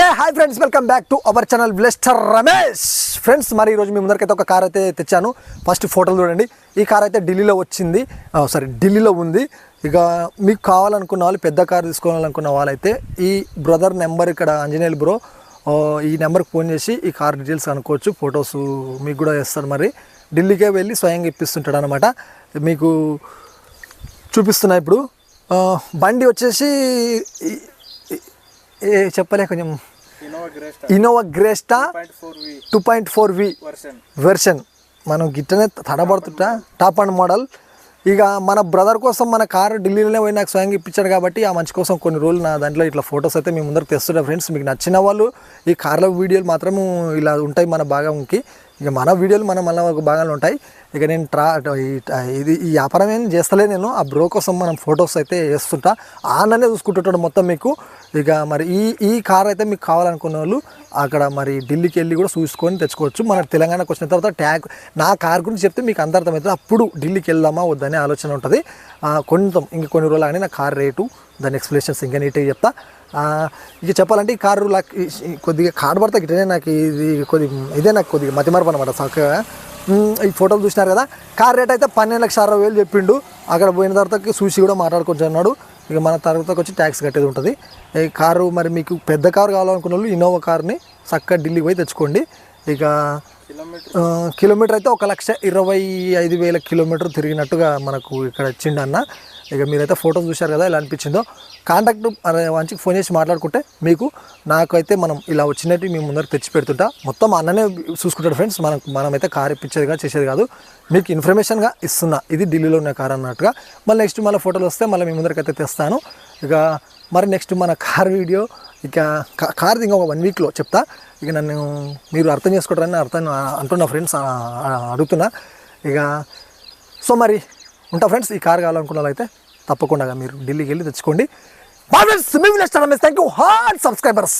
Hey hi friends welcome back to our channel బ్లెస్టర్ Ramesh. Friends మరి ఈరోజు మీ ముందరికైతే ఒక కార్ అయితే తెచ్చాను. ఫస్ట్ ఫోటోలు చూడండి. ఈ కార్ అయితే ఢిల్లీలో వచ్చింది. సారీ ఢిల్లీలో ఉంది. ఇక మీకు కావాలనుకున్న వాళ్ళు పెద్ద కార్ తీసుకోవాలనుకున్న వాళ్ళైతే ఈ బ్రదర్ నెంబర్ ఇక్కడ ఆంజనేయులు బ్రో ఈ నెంబర్కి ఫోన్ చేసి ఈ కార్ డీటెయిల్స్ అనుకోవచ్చు ఫొటోస్ మీకు కూడా వేస్తాడు మరి. ఢిల్లీకే వెళ్ళి స్వయంగా ఇప్పిస్తుంటాడు అనమాట మీకు చూపిస్తున్నా ఇప్పుడు. బండి వచ్చేసి ఏ చెప్పలే కొంచెం Innova Crysta two point four V version మనం గిట్టనే తడబడుతుంటా? టాప్ అండ్ మోడల్ ఇక మన బ్రదర్ కోసం మన కారు ఢిల్లీలోనే పోయి నాకు స్వయంగా ఇప్పించాడు కాబట్టి ఆ మంచి కోసం కొన్ని రోజులు నా దాంట్లో ఇట్లా ఫొటోస్ అయితే మీ ముందరకు తెస్తుంటా ఫ్రెండ్స్ మీకు నచ్చిన వాళ్ళు ఈ కార్ల వీడియోలు మాత్రం ఇలా ఉంటాయి మన భాగంకి. ఇక మన వీడియోలు మన మళ్ళీ ఒక భాగాలు ఉంటాయి. ఇక నేను ట్రా ఇది ఈ వ్యాపారం ఏం చేస్తలే నేను. ఆ బ్రో కోసం మనం ఫొటోస్ అయితే వేస్తుంటా. ఆననే చూసుకుంటుంటాడు మొత్తం మీకు. ఇక మరి ఈ ఈ కార్ అయితే మీకు కావాలనుకున్న వాళ్ళు అక్కడ మరి ఢిల్లీకి వెళ్ళి కూడా చూసుకొని తెచ్చుకోవచ్చు. మన తెలంగాణకు వచ్చిన తర్వాత ట్యాగ్ నా కార్ గురించి చెప్తే మీకు అంత అర్థమవుతుంది. అప్పుడు ఢిల్లీకి వెళ్దామా వద్దనే ఆలోచన ఉంటుంది. కొంచెం ఇంక కొన్ని రోజులు కానీ నా కార్ రేటు దాని ఎక్స్ప్లెనేషన్స్ ఇంకా నీట్గా చెప్తా. ఇక చెప్పాలంటే ఈ కారు కొద్దిగా కార్ పడితే ఇటనే నాకు ఇది కొద్ది ఇదే నాకు కొద్దిగా మతిమరపు అనమాట చక్కగా. ఈ ఫోటోలు చూసినారు కదా కార్ రేట్ అయితే పన్నెండు లక్షల అరవై వేలు చెప్పిండు. అక్కడ పోయిన తర్వాత చూసి కూడా మాట్లాడుకోవచ్చు అన్నాడు ఇక మన తర్వాతకి వచ్చి ట్యాక్స్ కట్టేది ఉంటుంది. కారు మరి మీకు పెద్ద కారు కావాలనుకున్న వాళ్ళు ఇన్నోవా కార్ని చక్కగా ఢిల్లీకి పోయి తెచ్చుకోండి. ఇక కిలోమీటర్ అయితే ఒక లక్ష ఇరవై ఐదు వేల కిలోమీటర్ తిరిగినట్టుగా మనకు ఇక్కడ ఇచ్చిండు అన్న. ఇక మీరైతే ఫోటోస్ చూశారు కదా ఎలా అనిపించిందో కాంటాక్ట్ మంచి ఫోన్ చేసి మాట్లాడుకుంటే మీకు నాకైతే మనం ఇలా వచ్చినట్టు మీ ముందర తెచ్చి పెడుతుంటా. మొత్తం అన్ననే చూసుకుంటాడు ఫ్రెండ్స్. మనం మనమైతే కార్ ఇప్పించేదిగా చేసేది కాదు. మీకు ఇన్ఫర్మేషన్గా ఇస్తున్నా. ఇది ఢిల్లీలో ఉన్న కార్ అన్నట్టుగా. మళ్ళీ నెక్స్ట్ మళ్ళీ ఫోటోలు వస్తే మళ్ళీ మీ ముందరకైతే తెస్తాను. ఇక మరి నెక్స్ట్ మన కార్ వీడియో ఇక కార్ది ఇంకా ఒక వన్ వీక్లో చెప్తా. ఇక నన్ను మీరు అర్థం చేసుకుంటారని అర్థం అంటున్నా ఫ్రెండ్స్ అడుగుతున్నా. ఇక సో మరి ఉంటా ఫ్రెండ్స్ ఈ కార్ కావాలనుకున్న అయితే తప్పకుండా మీరు ఢిల్లీకి వెళ్ళి తెచ్చుకోండి. మీ థ్యాంక్ యూ హార్డ్ సబ్స్క్రైబర్స్